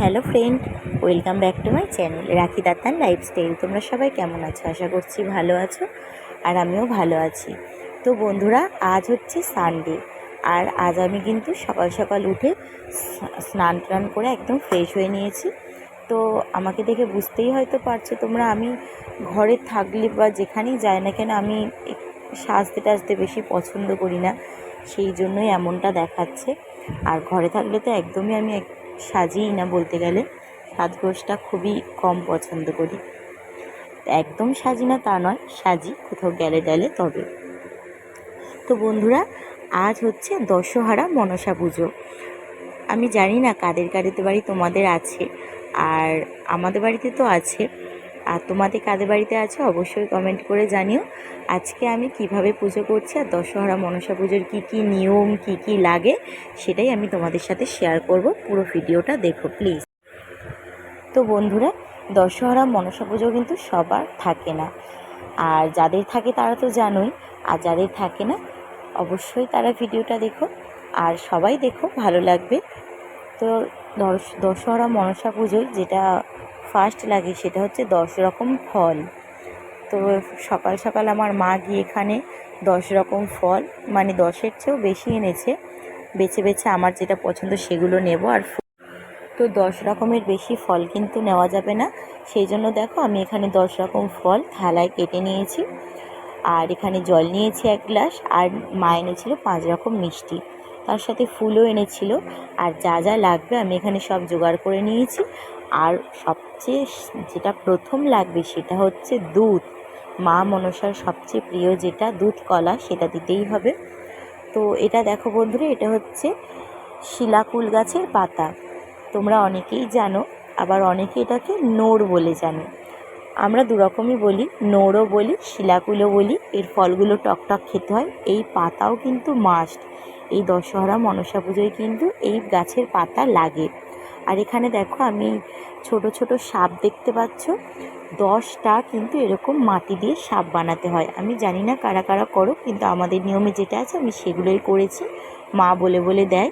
Hello friend, welcome back to my channel Rakhi দাত্তান lifestyle. তোমরা সবাই কেমন আছো? আশা করছি ভালো আছো আর আমিও ভালো আছি। তো বন্ধুরা, আজ হচ্ছে সানডে আর আজ আমি কিন্তু সকাল সকাল উঠে স্নান টান করে একদম ফ্রেশ হয়ে নিয়েছি। তো আমাকে দেখে বুঝতেই হয়তো পারছ তোমরা, আমি ঘরে থাকলে বা যেখানেই যাই না কেন আমি সাজতে টাজতে বেশি পছন্দ করি না। সেই জন্যই এমনটা দেখাচ্ছে। আর ঘরে থাকলে তো একদমই আমি সাজিই না বলতে গেলে। সাজগোজটা খুবই কম পছন্দ করি। একদম সাজি না তা নয়, সাজি কোথাও গেলে গেলে তবে। তো বন্ধুরা, আজ হচ্ছে দশহারা মনসা পুজো। আমি জানি না কাদের কাদের বাড়ি তোমাদের আছে, আর আমাদের বাড়িতে তো আছে। আর তোমাদের কাদের বাড়িতে আছে অবশ্যই কমেন্ট করে জানিও। আজকে আমি কীভাবে পুজো করছি আর দশহরা মনসা পুজোর কী কী নিয়ম, কী কী লাগে, সেটাই আমি তোমাদের সাথে শেয়ার করব। পুরো ভিডিওটা দেখো প্লিজ তো বন্ধুরা, দশহরা মনসা পুজো কিন্তু সবার থাকে না। আর যাদের থাকে তারা তো জানোই, আর যাদের থাকে না, অবশ্যই তারা ভিডিওটা দেখো। আর সবাই দেখো, ভালো লাগবে। তো দশ, দশহরা মনসা পুজোয় যেটা ফার্স্ট লাগে সেটা হচ্ছে দশ রকম ফল। তো সকাল সকাল আমার মা গিয়ে এখানে দশ রকম ফল মানে দশের চেয়েও বেশি এনেছে। বেছে বেছে আমার যেটা পছন্দ সেগুলো নেব আর তো দশ রকমের বেশি ফল কিন্তু নেওয়া যাবে না। সেই জন্য দেখো আমি এখানে দশ রকম ফল থালায় কেটে নিয়েছি। আর এখানে জল নিয়েছি এক গ্লাস আর মা এনেছিল পাঁচ রকম মিষ্টি। তার সাথে ফুলও এনেছিল। আর যা যা লাগবে আমি এখানে সব জোগাড় করে নিয়েছি। আর সবচেয়ে যেটা প্রথম লাগবে সেটা হচ্ছে দুধ। মা মনসার সবচেয়ে প্রিয় যেটা দুধ কলা, সেটা দিতেই হবে। তো এটা দেখো বন্ধুরা, এটা হচ্ছে শিলাকুল গাছের পাতা। তোমরা অনেকেই জানো, আবার অনেকে এটাকে নোড় বলে জানো। আমরা দুরকমই বলি, নোড়ও বলি, শিলাকুলও বলি, এর ফলগুলো টকটক খেতে হয়। এই পাতাও কিন্তু মাস্ট এই দশহরা মনসা পুজোয় কিন্তু এই গাছের পাতা লাগে। আর এখানে দেখো আমি ছোট ছোট সাপ দেখতে পাচ্ছ। দশটা কিন্তু এরকম মাটি দিয়ে সাপ বানাতে হয়। আমি জানি না কারা কারা করো, কিন্তু আমাদের নিয়মে যেটা আছে আমি সেগুলোই করেছি। মা বলে বলে দেয়।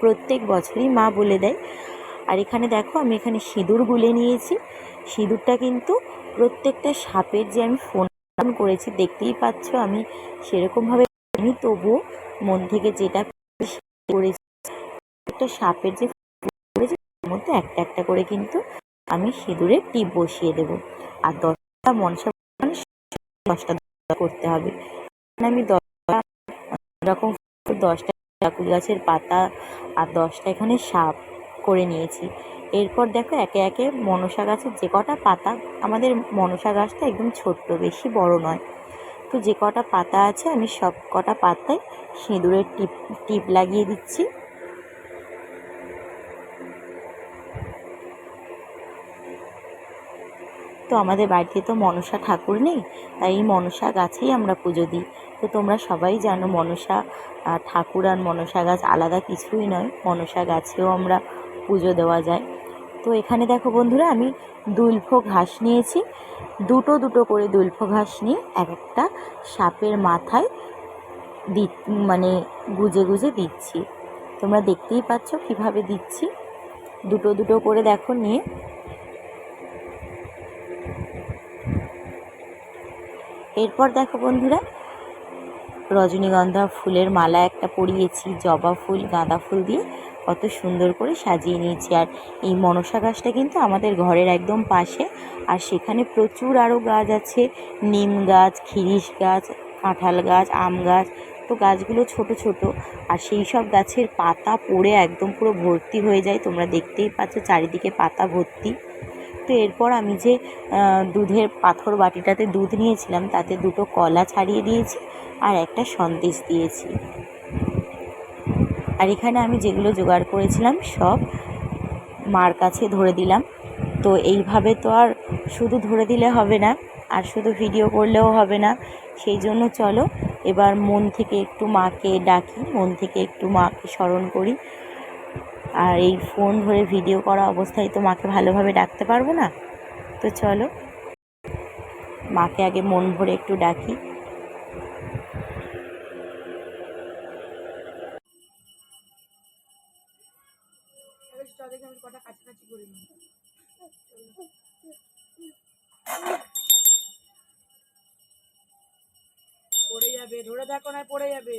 প্রত্যেক বছরই মা বলে দেয়। আর এখানে দেখো আমি এখানে সিঁদুর গুলে নিয়েছি। সিঁদুরটা কিন্তু প্রত্যেকটা সাপের যে আমি ফোন করেছি, দেখতেই পাচ্ছ আমি সেরকমভাবে তবুও মন থেকে যেটা করেছি একটা সাপের যে মধ্যে একটা একটা করে কিন্তু আমি সিঁদুরের টিপ বসিয়ে দেবো। আর দশটা মনসা মানে দশটা করতে হবে। আমি দশটা, এরকম দশটা চাকুল গাছের পাতা আর দশটা এখানে সাপ করে নিয়েছি। এরপর দেখো একে একে মনসা গাছের যে কটা পাতা, আমাদের মনসা গাছটা একদম ছোট্ট, বেশি বড় নয়। তো যে কটা পাতা আছে, আমি সব কটা পাতায় সিঁদুরের টিপ টিপ লাগিয়ে দিচ্ছি। তো আমাদের বাড়িতে তো মনসা ঠাকুর নেই, তাই এই মনসা গাছেই আমরা পুজো দিই। তো তোমরা সবাই জানো মনসা ঠাকুর আর মনসা গাছ আলাদা কিছুই নয়, মনসা গাছেও আমরা পুজো দেওয়া যায়। তো এখানে দেখো বন্ধুরা, আমি দুলফো ঘাস নিয়েছি। দুটো দুটো করে দুলফো ঘাস নিয়ে এক একটা সাপের মাথায় দি মানে গুজে গুজে দিচ্ছি। তোমরা দেখতেই পাচ্ছ কীভাবে দিচ্ছি। দুটো দুটো করে দেখো নিয়ে এরপর দেখো বন্ধুরা, রজনীগন্ধা ফুলের মালা একটা পরিয়েছি, জবা ফুল, গাঁদা ফুল দিয়ে কত সুন্দর করে সাজিয়ে নিয়েছি। আর এই মনসা গাছটা কিন্তু আমাদের ঘরের একদম পাশে। আর সেখানে প্রচুর আরও গাছ আছে, নিম গাছ খিরিস গাছ, কাঁঠাল গাছ, আম গাছ, তো গাছগুলো ছোট ছোট। আর সেই সব গাছের পাতা পড়ে একদম পুরো ভর্তি হয়ে যায়, তোমরা দেখতেই পাচ্ছ চারিদিকে পাতা ভর্তি। তো এরপর আমি যে দুধের পাথর বাটিটাতে দুধ নিয়েছিলাম, তাতে দুটো কলা ছাড়িয়ে দিয়েছি আর একটা সন্দেশ দিয়েছি। আর এখানে আমি যেগুলো জোগাড় করেছিলাম সব মার কাছে ধরে দিলাম। তো এইভাবে তো আর শুধু ধরে দিলে হবে না, আর শুধু ভিডিও করলেও হবে না। সেই জন্য চলো, এবার মন থেকে একটু মাকে ডাকি, মন থেকে একটু মাকে স্মরণ করি। আর এই ফোন ধরে ভিডিও করা অবস্থায় তো মাকে ভালোভাবে ডাকতে পারব না। তো চলো, মাকে আগে মন ভরে একটু ডাকি। পড়ে যাবে, ধরে দেখো না, পড়ে যাবে।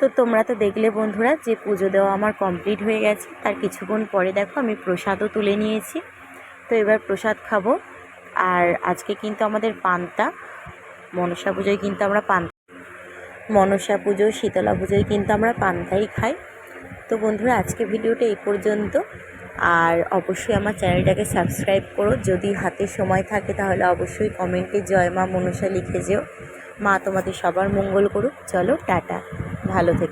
তো তোমরা তো দেখলে বন্ধুরা যে পুজো দেওয়া আমার কমপ্লিট হয়ে গেছে। তার কিছুক্ষণ পরে দেখো আমি প্রসাদও তুলে নিয়েছি। তো এবার প্রসাদ খাব। আর আজকে কিন্তু আমাদের পান্তা। মনসা পুজোয় কিন্তু আমরা পান মনসা পুজো, শীতলা পুজোয় কিন্তু আমরা পান্তাই খাই। তো বন্ধুরা আজকে ভিডিওটা এই পর্যন্ত। আর অবশ্যই আমার চ্যানেলটাকে সাবস্ক্রাইব করো। যদি হাতে সময় থাকে তাহলে অবশ্যই কমেন্টে জয় মা মনসা লিখে যেও। মা তোমাদের সবার মঙ্গল করুক। চলো, টাটা। ভালো থেকো।